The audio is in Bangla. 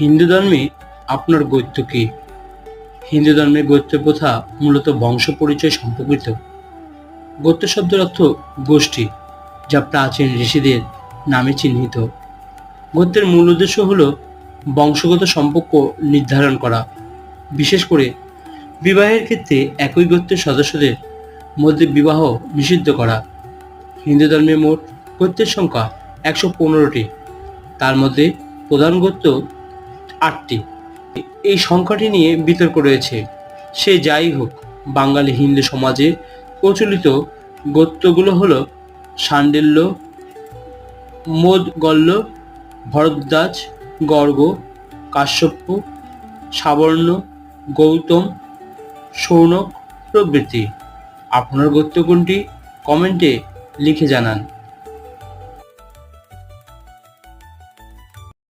হিন্দু ধর্মে আপনার গৈত্য কি? হিন্দু ধর্মের গৈত্য প্রথা মূলত বংশ পরিচয় সম্পর্কিত। গোত্র শব্দের অর্থ গোষ্ঠী, যা প্রাচীন ঋষিদের নামে চিহ্নিত। গোত্রের মূল উদ্দেশ্য হল বংশগত সম্পর্ক নির্ধারণ করা। বিশেষ করে বিবাহের ক্ষেত্রে একই গোত্রের সদস্যদের মধ্যে বিবাহ নিষিদ্ধ করা। হিন্দু ধর্মে মোট গোত্রের সংখ্যা একশো পনেরোটি। তার মধ্যে প্রধান গোত্র আটটি। এই সংখ্যাটি নিয়ে বিতর্ক রয়েছে। সে যাই হোক, বাঙালি হিন্দু সমাজে প্রচলিত গোত্রগুলো হলো সান্ডিল্য, মোদগল্য, ভরদ্বাজ, গর্গ কাশ্যপ্য সাবর্ণ, গৌতম, সৌনক প্রভৃতি। আপনার গোত্র কোনটি? কমেন্টে লিখে জানান।